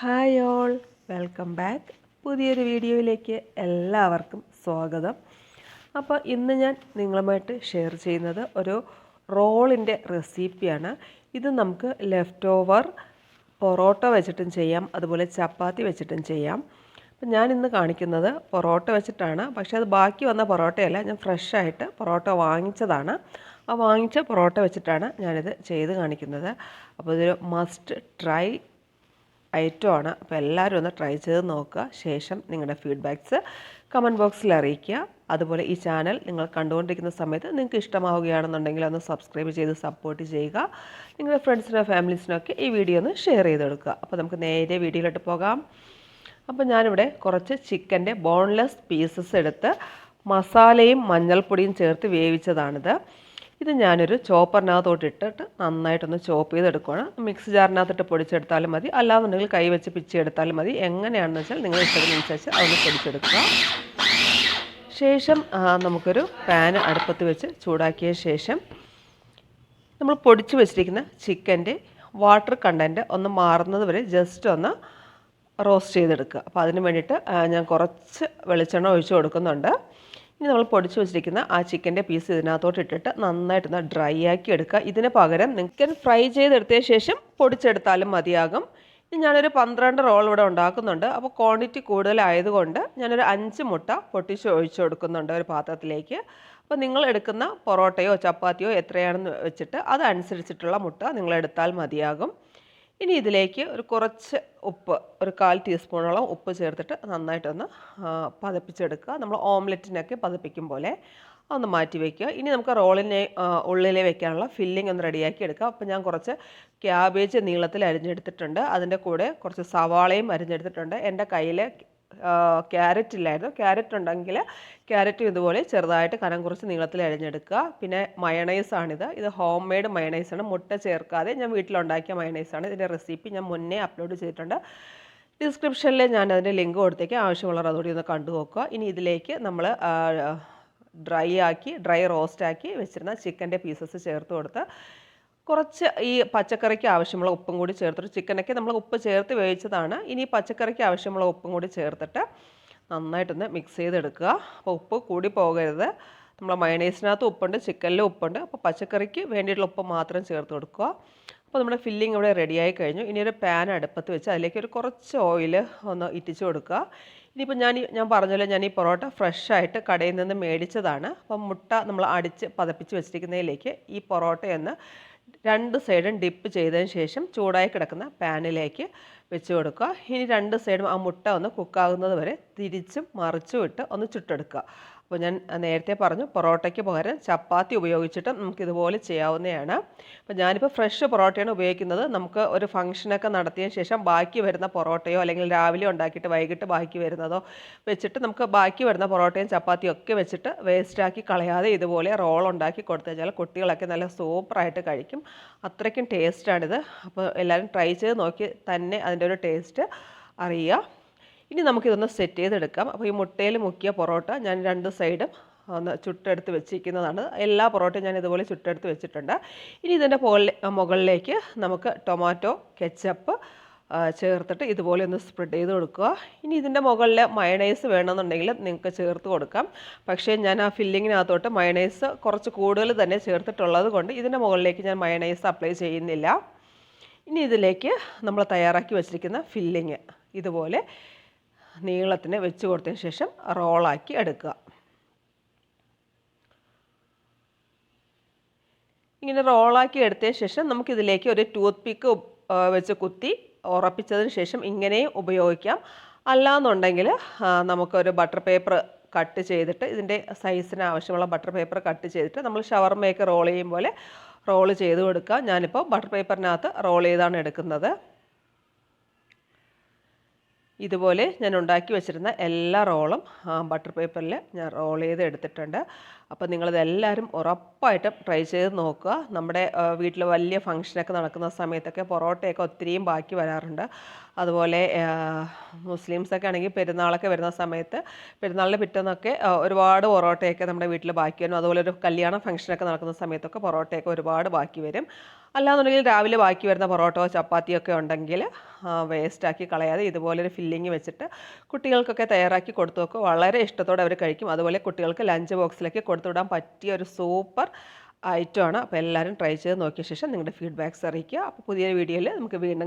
Hi all. Welcome back. പുതിയൊരു വീഡിയോയിലേക്ക് എല്ലാവർക്കും സ്വാഗതം. അപ്പോൾ ഇന്ന് ഞാൻ നിങ്ങളുമായിട്ട് ഷെയർ ചെയ്യുന്നത് ഒരു റോളിന്റെ റെസിപ്പിയാണ്. ഇത് നമുക്ക് ലെഫ്റ്റ് ഓവർ പൊറോട്ട വെച്ചിട്ടും ചെയ്യാം അതുപോലെ ചപ്പാത്തി വെച്ചിട്ടും ചെയ്യാം. അപ്പം ഞാൻ ഇന്ന് കാണിക്കുന്നത് പൊറോട്ട വെച്ചിട്ടാണ്. പക്ഷേ അത് ബാക്കി വന്ന പൊറോട്ടയല്ല ഞാൻ ഫ്രഷായിട്ട് പൊറോട്ട വാങ്ങിച്ചതാണ്. ആ വാങ്ങിച്ച പൊറോട്ട വെച്ചിട്ടാണ് ഞാനിത് ചെയ്ത് കാണിക്കുന്നത്. അപ്പോൾ ഇതൊരു മസ്റ്റ് ട്രൈ ഐറ്റമാണ്. അപ്പോൾ എല്ലാവരും ഒന്ന് ട്രൈ ചെയ്ത് നോക്കുക. ശേഷം നിങ്ങളുടെ ഫീഡ്ബാക്ക്സ് കമന്റ് ബോക്സിൽ അറിയിക്കുക. അതുപോലെ ഈ ചാനൽ നിങ്ങൾ കണ്ടുകൊണ്ടിരിക്കുന്ന സമയത്ത് നിങ്ങൾക്ക് ഇഷ്ടമാവുകയാണെന്നുണ്ടെങ്കിൽ ഒന്ന് സബ്സ്ക്രൈബ് ചെയ്ത് സപ്പോർട്ട് ചെയ്യുക. നിങ്ങളുടെ ഫ്രണ്ട്സിനോ ഫാമിലീസിനൊക്കെ ഈ വീഡിയോ ഒന്ന് ഷെയർ ചെയ്ത് കൊടുക്കുക. അപ്പോൾ നമുക്ക് നേരെ വീഡിയോയിലോട്ട് പോകാം. അപ്പോൾ ഞാനിവിടെ കുറച്ച് ചിക്കന്റെ ബോൺലെസ് പീസസ് എടുത്ത് മസാലയും മഞ്ഞൾപ്പൊടിയും ചേർത്ത് വേവിച്ചതാണിത്. ഇത് ഞാനൊരു ചോപ്പറിനകത്തോട്ട് ഇട്ടിട്ട് നന്നായിട്ടൊന്ന് ചോപ്പ് ചെയ്തെടുക്കുകയാണ് മിക്സ് ജാറിനകത്തിട്ട് പൊടിച്ചെടുത്താലും മതി. അല്ലാന്നുണ്ടെങ്കിൽ കൈ വെച്ച് പിച്ചെടുത്താലും മതി. എങ്ങനെയാണെന്ന് വെച്ചാൽ നിങ്ങൾ ഇഷ്ടത്തിനനുസരിച്ച് അതൊന്ന് പൊടിച്ചെടുക്കുക. ശേഷം നമുക്കൊരു പാന് അടുപ്പത്ത് വെച്ച് ചൂടാക്കിയ ശേഷം നമ്മൾ പൊടിച്ച് വെച്ചിരിക്കുന്ന ചിക്കന്റെ വാട്ടർ കണ്ടന്റ് ഒന്ന് മാറുന്നത് വരെ ജസ്റ്റ് ഒന്ന് റോസ്റ്റ് ചെയ്തെടുക്കുക. അപ്പോൾ അതിന് വേണ്ടിയിട്ട് ഞാൻ കുറച്ച് വെളിച്ചെണ്ണ ഒഴിച്ച് കൊടുക്കുന്നുണ്ട്. ഇനി നമ്മൾ പൊടിച്ച് വെച്ചിരിക്കുന്ന ആ ചിക്കന്റെ പീസ് ഇതിനകത്തോട്ട് ഇട്ടിട്ട് നന്നായിട്ടൊന്ന് ഡ്രൈ ആക്കി എടുക്കുക. ഇതിന് പകരം നിങ്ങൾക്ക് ഫ്രൈ ചെയ്തെടുത്തതിന് ശേഷം പൊടിച്ചെടുത്താലും മതിയാകും. ഇനി ഞാനൊരു പന്ത്രണ്ട് റോൾ ഇവിടെ ഉണ്ടാക്കുന്നുണ്ട്. അപ്പോൾ ക്വാണ്ടിറ്റി കൂടുതലായതുകൊണ്ട് ഞാനൊരു അഞ്ച് മുട്ട പൊട്ടിച്ച് ഒഴിച്ചു കൊടുക്കുന്നുണ്ട് ഒരു പാത്രത്തിലേക്ക്. അപ്പോൾ നിങ്ങൾ എടുക്കുന്ന പൊറോട്ടയോ ചപ്പാത്തിയോ എത്രയാണെന്ന് വെച്ചിട്ട് അതനുസരിച്ചിട്ടുള്ള മുട്ട നിങ്ങൾ എടുത്താൽ മതിയാകും. ഇനി ഇതിലേക്ക് ഒരു കുറച്ച് ഉപ്പ് ഒരു കാൽ ടീസ്പൂണോളം ഉപ്പ് ചേർത്തിട്ട് നന്നായിട്ടൊന്ന് പതപ്പിച്ചെടുക്കുക. നമ്മൾ ഓംലെറ്റിനൊക്കെ പതപ്പിക്കും പോലെ ഒന്ന് മാറ്റി വയ്ക്കുക ഇനി നമുക്ക് റോളിനെ ഉള്ളിലെ വെക്കാനുള്ള ഫില്ലിംഗ് ഒന്ന് റെഡിയാക്കി എടുക്കാം. അപ്പോൾ ഞാൻ കുറച്ച് ക്യാബേജ് നീളത്തിൽ അരിഞ്ഞെടുത്തിട്ടുണ്ട്. അതിന്റെ കൂടെ കുറച്ച് സവാളയും അരിഞ്ഞെടുത്തിട്ടുണ്ട്. എന്റെ കയ്യിൽ ക്യാരറ്റ് ഇല്ലായിരുന്നു. ക്യാരറ്റ് ഉണ്ടെങ്കിൽ ക്യാരറ്റ് ഇതുപോലെ ചെറുതായിട്ട് കനം കുറച്ച് നീളത്തിൽ അരിഞ്ഞെടുക്കുക. പിന്നെ മയണൈസാണിത് ഇത് ഹോം മെയ്ഡ് മയണൈസാണ് മുട്ട ചേർക്കാതെ ഞാൻ വീട്ടിലുണ്ടാക്കിയ മയണൈസാണ് ഇതിന്റെ റെസിപ്പി ഞാൻ മുന്നേ അപ്ലോഡ് ചെയ്തിട്ടുണ്ട്. ഡിസ്ക്രിപ്ഷനിൽ ഞാൻ അതിന്റെ ലിങ്ക് കൊടുത്തേക്ക്. ആവശ്യമുള്ളവർ അതുകൂടി ഒന്ന് കണ്ടു നോക്കുക. ഇനി ഇതിലേക്ക് നമ്മൾ ഡ്രൈ ആക്കി ഡ്രൈ റോസ്റ്റ് ആക്കി വെച്ചിരുന്ന ചിക്കന്റെ പീസസ് ചേർത്ത് കൊടുത്ത് കുറച്ച് ഈ പച്ചക്കറിക്ക് ആവശ്യമുള്ള ഉപ്പും കൂടി ചേർത്തിട്ട് ചിക്കനൊക്കെ നമ്മൾ ഉപ്പ് ചേർത്ത് വേവിച്ചതാണ്. ഇനി പച്ചക്കറിക്ക് ആവശ്യമുള്ള ഉപ്പും കൂടി ചേർത്തിട്ട് നന്നായിട്ടൊന്ന് മിക്സ് ചെയ്തെടുക്കുക. അപ്പോൾ ഉപ്പ് കൂടി പോകരുത്. നമ്മൾ മയണൈസിനകത്ത് ഉപ്പുണ്ട് ചിക്കനിലും ഉപ്പുണ്ട്. അപ്പോൾ പച്ചക്കറിക്ക് വേണ്ടിയിട്ടുള്ള ഉപ്പ് മാത്രം ചേർത്ത് കൊടുക്കുക. അപ്പോൾ നമ്മുടെ ഫില്ലിംഗ് ഇവിടെ റെഡിയായി കഴിഞ്ഞു. ഇനി ഒരു പാൻ അടുപ്പത്ത് വെച്ച് അതിലേക്ക് ഒരു കുറച്ച് ഓയിൽ ഒന്ന് ഇറ്റിച്ച് കൊടുക്കുക. ഇനിയിപ്പോൾ ഞാൻ ഞാൻ പറഞ്ഞല്ലോ ഞാൻ ഈ പൊറോട്ട ഫ്രഷായിട്ട് കടയിൽ നിന്ന് മേടിച്ചതാണ്. അപ്പം മുട്ട നമ്മൾ അടിച്ച് പതപ്പിച്ച് വെച്ചിരിക്കുന്നതിലേക്ക് ഈ പൊറോട്ടയൊന്ന് രണ്ട് സൈഡും ഡിപ്പ് ചെയ്തതിന് ശേഷം ചൂടായി കിടക്കുന്ന പാനിലേക്ക് വെച്ച് കൊടുക്കുക. ഇനി രണ്ട് സൈഡും ആ മുട്ട ഒന്ന് കുക്കാകുന്നത് വരെ തിരിച്ചും മറിച്ചും ഇട്ട് ഒന്ന് ചുട്ടെടുക്കുക. അപ്പോൾ ഞാൻ നേരത്തെ പറഞ്ഞു പൊറോട്ടയ്ക്ക് പകരം ചപ്പാത്തി ഉപയോഗിച്ചിട്ട് നമുക്ക് ഇതുപോലെ ചെയ്യാവുന്നതാണ്. അപ്പോൾ ഞാനിപ്പോൾ ഫ്രഷ് പൊറോട്ടയാണ് ഉപയോഗിക്കുന്നത്. നമുക്ക് ഒരു ഫംഗ്ഷനൊക്കെ നടത്തിയ ശേഷം ബാക്കി വരുന്ന പൊറോട്ടയോ അല്ലെങ്കിൽ രാവിലെ ഉണ്ടാക്കിയിട്ട് വൈകിട്ട് ബാക്കി വരുന്നതോ വെച്ചിട്ട് നമുക്ക് ബാക്കി വരുന്ന പൊറോട്ടയും ചപ്പാത്തിയും ഒക്കെ വെച്ചിട്ട് വേസ്റ്റാക്കി കളയാതെ ഇതുപോലെ റോൾ ഉണ്ടാക്കി കൊടുത്തു കഴിഞ്ഞാൽ കുട്ടികളൊക്കെ നല്ല സൂപ്പറായിട്ട് കഴിക്കും. അത്രയ്ക്കും ടേസ്റ്റാണിത്. അപ്പോൾ എല്ലാവരും ട്രൈ ചെയ്ത് നോക്കി തന്നെ അതിന്റെ ഒരു ടേസ്റ്റ് അറിയുക. ഇനി നമുക്കിതൊന്ന് സെറ്റ് ചെയ്തെടുക്കാം. അപ്പോൾ ഈ മുട്ടയിൽ മുക്കിയ പൊറോട്ട ഞാൻ രണ്ട് സൈഡും ഒന്ന് ചുട്ടെടുത്ത് വെച്ചിരിക്കുന്നതാണ്. എല്ലാ പൊറോട്ടയും ഞാൻ ഇതുപോലെ ചുട്ടെടുത്ത് വെച്ചിട്ടുണ്ട്. ഇനി ഇതിന്റെ മുകളിലേക്ക് നമുക്ക് ടൊമാറ്റോ കെച്ചപ്പ് ചേർത്തിട്ട് ഇതുപോലെ ഒന്ന് സ്പ്രെഡ് ചെയ്ത് കൊടുക്കുക. ഇനി ഇതിന്റെ മുകളിൽ മയണൈസ് വേണമെന്നുണ്ടെങ്കിൽ നിങ്ങൾക്ക് ചേർത്ത് കൊടുക്കാം. പക്ഷേ ഞാൻ ആ ഫില്ലിങ്ങിനകത്തോട്ട് മയണൈസ് കുറച്ച് കൂടുതൽ തന്നെ ചേർത്തിട്ടുള്ളത് കൊണ്ട് ഇതിന്റെ മുകളിലേക്ക് ഞാൻ മയണൈസ് അപ്ലൈ ചെയ്യുന്നില്ല. ഇനി ഇതിലേക്ക് നമ്മൾ തയ്യാറാക്കി വെച്ചിരിക്കുന്ന ഫില്ലിങ് ഇതുപോലെ നീളത്തിന് വെച്ച് കൊടുത്തതിന് ശേഷം റോളാക്കി എടുക്കുക. ഇങ്ങനെ റോളാക്കി എടുത്തതിന് ശേഷം നമുക്കിതിലേക്ക് ഒരു ടൂത്ത് പിക്ക് വെച്ച് കുത്തി ഉറപ്പിച്ചതിന് ശേഷം ഇങ്ങനെയും ഉപയോഗിക്കാം. അല്ലാന്നുണ്ടെങ്കിൽ നമുക്കൊരു ബട്ടർ പേപ്പർ കട്ട് ചെയ്തിട്ട് ഇതിന്റെ സൈസിന് ആവശ്യമുള്ള ബട്ടർ പേപ്പർ കട്ട് ചെയ്തിട്ട് നമ്മൾ ഷവർമയൊക്കെ റോൾ ചെയ്യും പോലെ റോൾ ചെയ്ത് കൊടുക്കുക. ഞാനിപ്പോൾ ബട്ടർ പേപ്പറിനകത്ത് റോൾ ചെയ്താണ് എടുക്കുന്നത്. ഇതുപോലെ ഞാൻ ഉണ്ടാക്കി വെച്ചിരുന്ന എല്ലാ റോളും ബട്ടർ പേപ്പറിൽ ഞാൻ റോൾ ചെയ്ത് എടുത്തിട്ടുണ്ട്. അപ്പോൾ നിങ്ങളിതെല്ലാവരും ഉറപ്പായിട്ടും ട്രൈ ചെയ്ത് നോക്കുക. നമ്മുടെ വീട്ടിൽ വലിയ ഫംഗ്ഷനൊക്കെ നടക്കുന്ന സമയത്തൊക്കെ പൊറോട്ടയൊക്കെ ഒത്തിരിയും ബാക്കി വരാറുണ്ട്. അതുപോലെ മുസ്ലിംസൊക്കെ ആണെങ്കിൽ പെരുന്നാളൊക്കെ വരുന്ന സമയത്ത് പെരുന്നാളിന്റെ പിറ്റേന്നൊക്കെ ഒരുപാട് പൊറോട്ടയൊക്കെ നമ്മുടെ വീട്ടിൽ ബാക്കി വരും. അതുപോലെ ഒരു കല്യാണ ഫംഗ്ഷനൊക്കെ നടക്കുന്ന സമയത്തൊക്കെ പൊറോട്ടയൊക്കെ ഒരുപാട് ബാക്കി വരും. അല്ലാന്നുണ്ടെങ്കിൽ രാവിലെ ബാക്കി വരുന്ന പൊറോട്ടോ ചപ്പാത്തിയോ ഒക്കെ ഉണ്ടെങ്കിൽ വേസ്റ്റാക്കി കളയാതെ ഇതുപോലൊരു ഫില്ലിങ് വെച്ചിട്ട് കുട്ടികൾക്കൊക്കെ തയ്യാറാക്കി കൊടുത്തു നോക്കുക വളരെ ഇഷ്ടത്തോടെ അവർ കഴിക്കും. അതുപോലെ കുട്ടികൾക്ക് ലഞ്ച് ബോക്സിലേക്ക് കൊടുത്തു വിടാൻ പറ്റിയ ഒരു സൂപ്പർ ഐറ്റമാണ് അപ്പോൾ എല്ലാവരും ട്രൈ ചെയ്ത് നോക്കിയ ശേഷം നിങ്ങളുടെ ഫീഡ്ബാക്ക്സ് അറിയിക്കുക. അപ്പോൾ പുതിയ വീഡിയോയിൽ നമുക്ക് വീണ്ടും